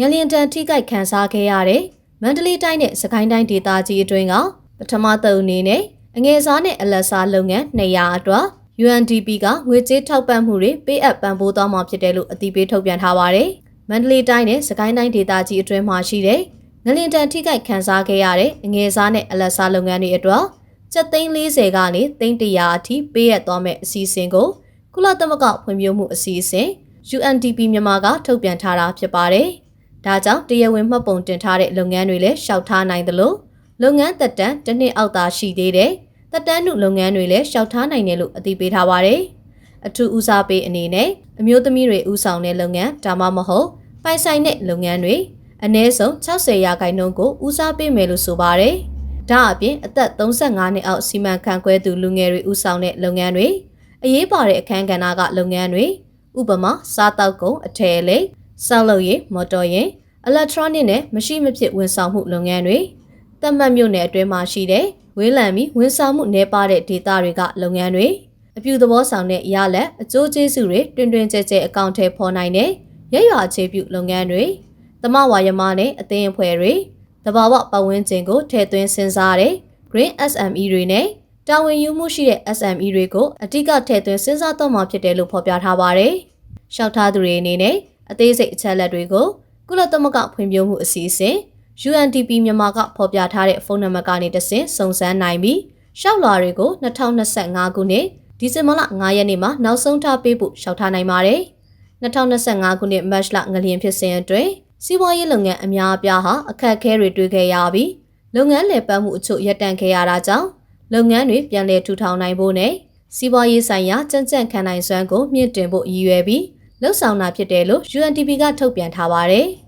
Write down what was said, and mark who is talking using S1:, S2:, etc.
S1: ငလျင်တန်ထိခိုက်ခံစားခဲ့ရတဲ့မန္တလေးတိုင်းနဲ့စကိုင်းတိုင်းဒေသကြီးအတွင်းကပထမသုံးအနေနဲ့အငယ်စားနဲ့အလက်စားလုပ်ငန်း200အတွက် UNDP ကငွေကြေးထောက်ပံ့မှုတွေပေးအပ်ပံ့ပိုးသွားမှာဖြစ်တယ်လို့အသိပေးထုတ်ပြန်ထားပါတယ်။မန္တလေးတိုင်းနဲ့စကိုင်းတိုင်းဒေသကြီးအတွင်းမှာရှိတဲ့ငလင်တန်ထိခိုက်ခံစားခဲ့ရတဲ့အငယ်စားနဲ့အလက်စားလုပ်ငန်းတွေအတွက်ကျပ်သိန်း40ကနေသိန်း100အထိပေးအပ်သွားမယ့်အစီအစဉ်ကိုကုလသမဂ္ဂဖွံ့ဖြိုးမှုအစီအစဉ် UNDP မြန်မာကထုတ်ပြန်ထားတာဖြစ်ပါတယ်။ ဒါကြောင့်တရားဝင်မှတ်ပုံတင်ထားတဲ့လုပ်ငန်းတွေလည်းရှောက်ထားနိုင်သလိုလုပ်ငန်းသက်တမ်းတစ်နှစ်အောက်သာရှိသေးတဲ့သက်တမ်းနုလုပ်ငန်းတွေလည်းရှောက်ထားနိုင်တယ်လို့အသိပေးထားပါတယ်။အထူးဦးစားပေးအနေနဲ့အမျိုးသမီးတွေဦးဆောင်တဲ့လုပ်ငန်းဒါမှမဟုတ်ပိုင်ဆိုင်တဲ့လုပ်ငန်းတွေအနည်းဆုံး60ရာခိုင်နှုန်းကိုဦးစားပေးမယ်လို့ဆိုပါတယ်။ဒါအပြင်အသက်35နှစ်အောက်စီမံခန့်ခွဲသူလူငယ်တွေဦးဆောင်တဲ့လုပ်ငန်းတွေအရေးပါတဲ့အခန်းကဏ္ဍကလုပ်ငန်းတွေဥပမာစားတောက်ကုန်အထည်လိပ် ဆောက်လုပ်ရေးမော်တော်ယာဉ်အီလက်ထရောနစ်နဲ့မရှိမဖြစ်ဝန်ဆောင်မှုလုပ်ငန်းတွေတတ်မှတ်မြို့နယ်အတွင်းမှာရှိတဲ့ဝေးလံပြီးဝန်ဆောင်မှုနေပါတဲ့ဒေသတွေကလုပ်ငန်းတွေအပြုသဘောဆောင်တဲ့ရလက်အကျိုးကျေးဇူးတွေတွင်တွင်ကြဲကြဲအကောင့်ထဲပေါ်နိုင်တဲ့ရရွာခြေပြုလုပ်ငန်းတွေသမဝါယမနဲ့အသင်းအဖွဲ့တွေတဘာဝပတ်ဝန်းကျင်ကိုထည့်သွင်းစဉ်းစားတဲ့ Green SME တွေနဲ့တာဝန်ယူမှုရှိတဲ့ SME တွေကိုအဓိကထည့်သွင်းစဉ်းစားတော့မှာဖြစ်တယ်လို့ဖော်ပြထားပါတယ်။ရှောက်ထားသူတွေအနေနဲ့ အသေးစိတ်အချက်အလက်တွေကိုကုလသမဂ္ဂဖွံ့ဖြိုးမှုအစီအစဉ် UNDP မြန်မာကဖော်ပြထားတဲ့ဖုန်းနံပါတ်ကနေတဆင့်စုံစမ်းနိုင်ပြီးရှောက်လွှာတွေကို2025ခုနှစ်ဒီဇင်ဘာလ9ရက်နေ့မှာနောက်ဆုံးထားပေးဖို့ရှောက်ထားနိုင်ပါတယ်။2025ခုနှစ်မတ်လငလျင်ဖြစ်စဉ်အတွင်းစီးပွားရေးလုပ်ငန်းအများအပြားဟာအခက်အခဲတွေတွေ့ခဲ့ရပြီးလုပ်ငန်းလည်ပတ်မှုအချို့ရပ်တန့်ခဲ့ရတာကြောင့်လုပ်ငန်းတွေပြန်လည်ထူထောင်နိုင်ဖို့နဲ့စီးပွားရေးဆိုင်ရာကြံ့ကြံ့ခံနိုင်စွမ်းကိုမြင့်တင်ဖို့ရည်ရွယ်ပြီး လှုပ်ဆောင်တာဖြစ်တယ်လို့ UNDP ကထုတ်ပြန်ထားပါတယ်။